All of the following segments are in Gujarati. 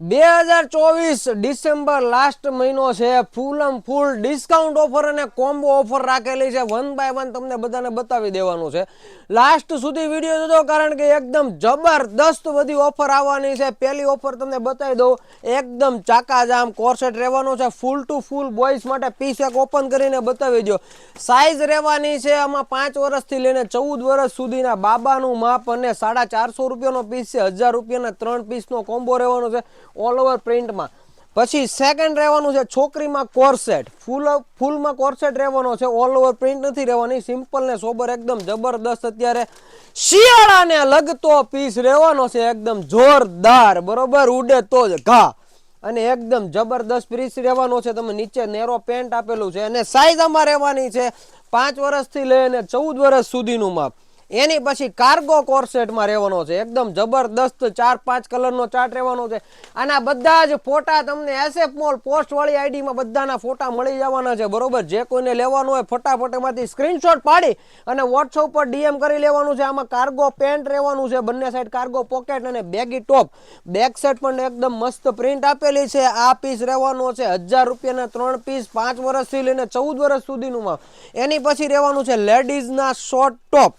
બે હજાર ચોવીસ ડિસેમ્બર લાસ્ટ મહિનો છે. ફૂલમ ફૂલ ડિસ્કાઉન્ટ ઓફર અને કોમ્બો ઓફર રાખેલી છે. વન બાય વન તમને બધાને બતાવી દેવાનું છે. લાસ્ટ સુધી વીડિયો જોજો, કારણ કે એકદમ જબરદસ્ત બધી ઓફર આવવાની છે. પહેલી ઓફર તમને બતાવી દઉં. એકદમ ચાકાજામ કોર્સેટ રહેવાનો છે. ફૂલ ટુ ફૂલ બોયઝ માટે પીસ એક ઓપન કરીને બતાવી દો સાઈઝ રહેવાની છે આમાં પાંચ વર્ષથી લઈને ચૌદ વર્ષ સુધીના બાબાનું માપ અને સાડા ચારસો રૂપિયાનો પીસ છે. હજાર રૂપિયાના ત્રણ પીસનો કોમ્બો રહેવાનો છે. ઓલ ઓવર પ્રિન્ટમાં પછી સેકન્ડ રહેવાનું છે છોકરીમાં કોર્સેટ ફૂલ, ફૂલમાં કોર્સેટ રહેવાનો છે ઓલ ઓવર પ્રિન્ટ નથી રહેવાની. સિમ્પલ ને સોબર એકદમ જબરદસ્ત અત્યારે. શિયાળાને લગતો પીસ રહેવાનો છે એકદમ જોરદાર. બરોબર? ઉડે તો જ ઘા. અને એકદમ જબરદસ્ત પીસ રહેવાનો છે. તમે નીચે નેરો પેન્ટ આપેલું છે. અને સાઈઝ આમાં રહેવાની છે પાંચ વર્ષથી લઈને ચૌદ વર્ષ સુધીનું માપ. એની પછી કાર્ગો કોર્સેટમાં રહેવાનો છે. એકદમ જબરદસ્ત ચાર પાંચ કલરનો ચાર્ટ રહેવાનો છે. આના બધા જ ફોટા તમને એસએફ મોલ પોસ્ટવાળી આઈડીમાં બધાના ફોટા મળી જવાના છે. બરોબર? જે કોઈને લેવાનું હોય ફટાફટ એમાંથી સ્ક્રીનશોટ પાડી અને વોટ્સઅપ પર ડીએમ કરી લેવાનું છે. આમાં કાર્ગો પેન્ટ રહેવાનું છે. બંને સાઈડ કાર્ગો પોકેટ અને બેગી ટોપ બેક સાઈડ પણ એકદમ મસ્ત પ્રિન્ટ આપેલી છે. આ પીસ રહેવાનો છે હજાર રૂપિયાના ત્રણ પીસ પાંચ વર્ષથી લઈને ચૌદ વર્ષ સુધીનું એની પછી રહેવાનું છે લેડીઝના શોર્ટ ટોપ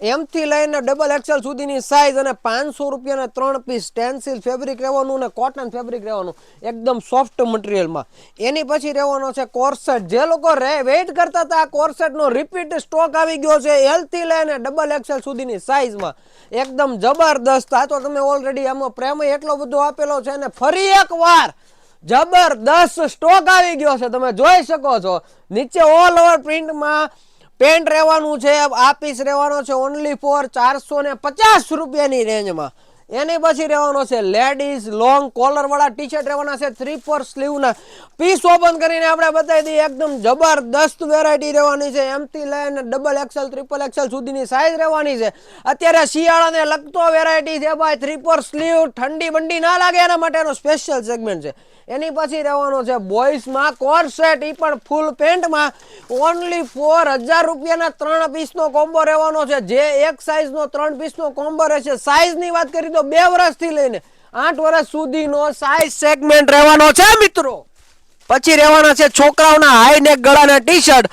એમથી લઈને ડબલ એક્સેલ સુધીની સાઇઝ અને પાંચસો રૂપિયાના ત્રણ પીસ સ્ટેન્સિલ ફેબ્રિક રહેવાનું અને કોટન ફેબ્રિક રહેવાનું, એકદમ સોફ્ટ મટીરિયલમાં એની પછી રહેવાનો છે કોર્સેટ જે લોકો રે વેઇટ કરતા હતા આ કોર્સેટનો રિપીટ સ્ટોક આવી ગયો છે એલથી લઈને ડબલ એક્સેલ સુધીની સાઇઝમાં એકદમ જબરદસ્ત. આ તો તમે ઓલરેડી આમાં પ્રેમ એટલો બધો આપેલો છે અને ફરી એક વાર જબરદસ્ત સ્ટોક આવી ગયો છે. તમે જોઈ શકો છો. નીચે ઓલ ઓવર પ્રિન્ટમાં પેન્ટ રહેવાનું છે આ પીસ રહેવાનો છે ઓનલી ફોર ચારસો ને પચાસ રૂપિયાની રેન્જમાં એની પછી રહેવાનો છે લેડીઝ લોંગ કોલર વાળા ટી શર્ટ રહેવાના છે થ્રી ફોર સ્લીવના પીસ ઓપન કરીને આપણે બતાવી દઈએ, એકદમ જબરદસ્ત વેરાયટી રહેવાની છે. એમથી લઈને ડબલ એક્સેલ ટ્રિપલ એક્સેલ સુધીની સાઇઝ રહેવાની છે. અત્યારે શિયાળાને લગતો વેરાયટી છે ભાઈ થ્રી ફોર સ્લીવ ઠંડી બંડી ના લાગે એના માટેનો સ્પેશિયલ સેગમેન્ટ છે. એની પછી રહેવાનો છે બોયઝમાં કોર સેટ એ પણ ફૂલ પેન્ટમાં ઓનલી ફોર હજાર રૂપિયાના ત્રણ પીસનો કોમ્બો રહેવાનો છે. જે એક સાઇઝનો ત્રણ પીસનો કોમ્બો રહેશે. સાઇઝની વાત કરી તો બે વર્ષથી લઈને આઠ વર્ષ સુધીનો સાઈઝ સેગમેન્ટ રહેવાનો છે મિત્રો. પછી રહેવાના છે છોકરાઓના હાઈ નેક ગળાના ટી શર્ટ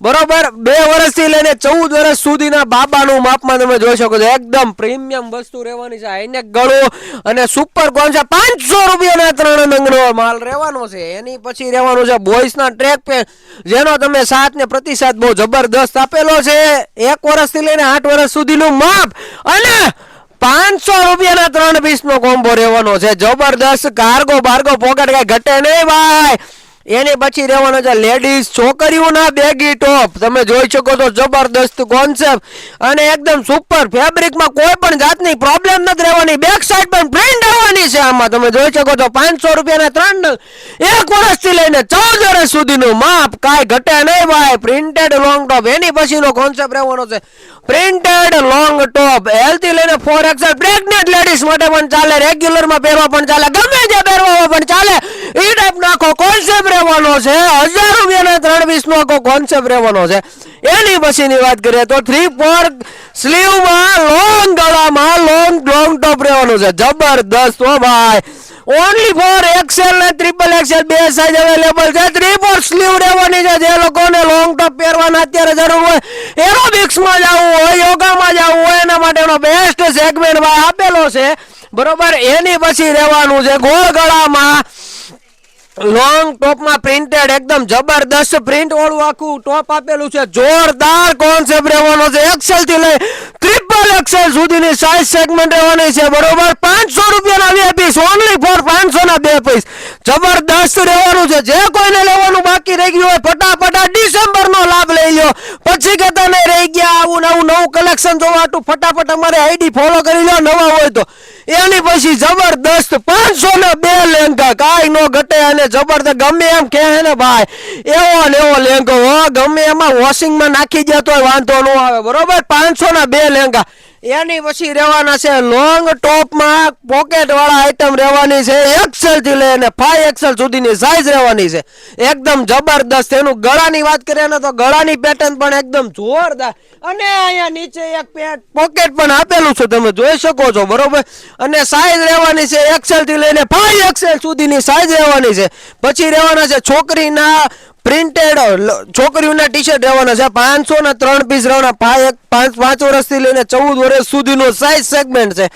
બરોબર? બે વર્ષથી લઈને ચૌદ વર્ષ સુધીના બાબાનું માપમાં તમે જોઈ શકો છો. એકદમ પ્રીમિયમ વસ્તુ રહેવાની છે. હાઈનેક ગળો અને સુપર કોન છે. પાંચસો રૂપિયાના ત્રણ નંગનો માલ રહેવાનો છે. એની પછી રહેવાનું છે બોયસના ટ્રેક પેન જેનો તમે સાથ ને પ્રતિસાદ બહુ જબરદસ્ત આપેલો છે. એક વર્ષથી લઈને આઠ વર્ષ સુધીનું માપ અને પાંચસો રૂપિયાના ત્રણ પીસ નો કોમ્બો રહેવાનો છે. જબરદસ્ત કાર્ગો બાર્ગો પોકેટ કઈ ઘટે નહીં ભાઈ. એની પછી રહેવાનો છે લેડીઝ છોકરીઓના બેગી ટોપ તમે જોઈ શકો છો જબરદસ્ત કોન્સેપ્ટ અને એકદમ સુપર ફેબ્રિકમાં કોઈ પણ જાતની પ્રોબ્લેમ નથી રહેવાની. બેક સાઈડ પણ પ્રિન્ટ આવવાની છે આમાં. તમે જોઈ શકો છો પાંચસો રૂપિયાના ત્રણ, એક વર્ષથી લઈને ચૌદ વર્ષ સુધીનું માપ કાંઈ ઘટે નહીં ભાઈ. પ્રિન્ટેડ લોંગ ટોપ એની પછીનો કોન્સેપ્ટ રહેવાનો છે પ્રિન્ટેડ લોંગ ટોપ. એલથી લઈને ફોર એક્સેલ પ્રેગ્નેન્ટ લેડીઝ માટે પણ ચાલે. રેગ્યુલરમાં પહેરવા પણ ચાલે. ગમે જે પહેરવા પણ ચાલે. એ ટાઈપનો આખો કોન્સેપ્ટ રહેવાનો છે. હજાર રૂપિયાના ત્રણ વીસનો આખો કોન્સેપ્ટ રહેવાનો છે. એની પછીની વાત કરીએ તો થ્રી ફોર સ્લીવમાં લોંગ ગળામાં લોંગ લોંગ ટોપ રહેવાનું છે. જબરદસ્ત ભાઈ. ઓનલી ફોર એક્સેલ ને ટ્રિપલ એક્સેલ બે સાઈઝ અવેલેબલ છે. થ્રી ફોર સ્લીવ રહેવાની છે. જે લોકોને લોંગ ટોપ પહેરવાના અત્યારે જરૂર હોય એરોબિક્સમાં જવું હોય, યોગામાં જવું હોય, એના માટેનો બેસ્ટ સેગમેન્ટ આપેલો છે. બરોબર? એની પછી રહેવાનું છે ગોળ ગળામાં લોંગ ટોપમાં પ્રિન્ટેડ એકદમ જબરદસ્ત પ્રિન્ટ વાળું આખું ટોપ આપેલું છે. જોરદાર કોન્સેપ્ટ રહેવાનો છે. એક્સેલથી લઈ ટ્રિપલ એક્સેલ સુધીની સાઈઝ સેગમેન્ટ રહેવાની છે. બરોબર? પાંચસો રૂપિયાના પીસ ઓનલી ફોર પાંચસો ના બે પીસ જબરદસ્ત રહેવાનું છે. જે કોઈને લેવાનું બાકી રહી ગયું હોય, ફટાફટ આ ડિસેમ્બર નો લાભ લઈ લો પછી કે તમે રહી ગયા આવું નવું નવું કલેક્શન જોવા હાટુ ફટાફટ અમારે આઈડી ફોલો કરી લો નવા હોય તો. એની પછી જબરદસ્ત પાંચસો ને બે લેંગા. કાંઈ નો ઘટે અને જબરદસ્ત. ગમે એમ કહે ને ભાઈ, એવો ને એવો લેંગો. ગમે એમાં વોશિંગમાં નાખી ગયા હોય વાંધો ન આવે. બરોબર? પાંચસો ના બે લેંગા. એની પછી રહેવાના છે લોંગ ટોપમાં પોકેટ વાળા આઈટમ રહેવાની છે. એક્સેલથી લઈને ફાઈવ એક્સેલ સુધીની સાઈઝ રહેવાની છે. એકદમ જબરદસ્ત. એનું ગળાની વાત કરીએ ને તો ગળાની પેટર્ન પણ એકદમ જોરદાર. અને અહીંયા નીચે એક પેટ પોકેટ પણ આપેલું છે. તમે જોઈ શકો છો, બરોબર? અને સાઈઝ રહેવાની છે એક્સેલથી લઈને ફાઈવ એક્સેલ સુધીની સાઈઝ રહેવાની છે. પછી રહેવાના છે છોકરીના પ્રિન્ટેડ છોકરીઓના ટી શર્ટ રહેવાના છે. પાંચસો ના ત્રણ પીસ રહેવાના. પાંચ પાંચ પાંચ વર્ષથી લઈને ચૌદ વર્ષ સુધીનો સાઇઝ સેગમેન્ટ છે.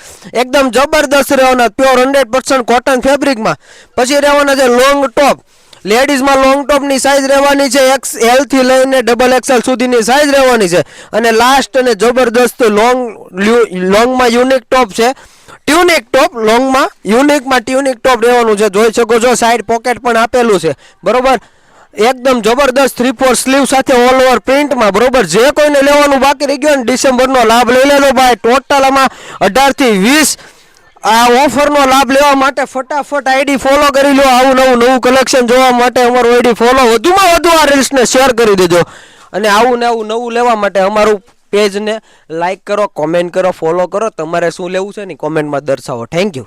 એકદમ જબરદસ્ત રહેવાના. પ્યોર હંડ્રેડ પર્સન્ટ કોટન ફેબ્રિકમાં પછી રહેવાના છે લોંગ ટોપ લેડીઝમાં લોંગ ટોપની સાઇઝ રહેવાની છે. એક્સ એલથી લઈને ડબલ એક્સએલ સુધીની સાઇઝ રહેવાની છે. અને લાસ્ટ અને જબરદસ્ત લોંગ લોંગમાં યુનિક ટોપ છે. ટ્યુનિક ટોપ લોંગમાં યુનિકમાં ટ્યુનિક ટોપ રહેવાનું છે. જોઈ શકો છો સાઈડ પોકેટ પણ આપેલું છે. બરોબર? એકદમ જબરદસ્ત થ્રી ફોર સ્લીવ સાથે ઓલ ઓવર પ્રિન્ટમાં બરોબર? જે કોઈને લેવાનું બાકી રહી ગયું ડિસેમ્બરનો લાભ લઈ લેલો ભાઈ. ટોટલ આમાં અઢારથી વીસ આ ઓફરનો લાભ લેવા માટે ફટાફટ આઈડી ફોલો કરી લો. આવું નવું નવું કલેક્શન જોવા માટે અમારું આઈડી ફોલો વધુમાં વધુ આ રીલ્સને શેર કરી દેજો. અને આવું ને આવું નવું લેવા માટે અમારું પેજને લાઈક કરો કોમેન્ટ કરો ફોલો કરો. તમારે શું લેવું છે ને કોમેન્ટમાં દર્શાવો. Thank you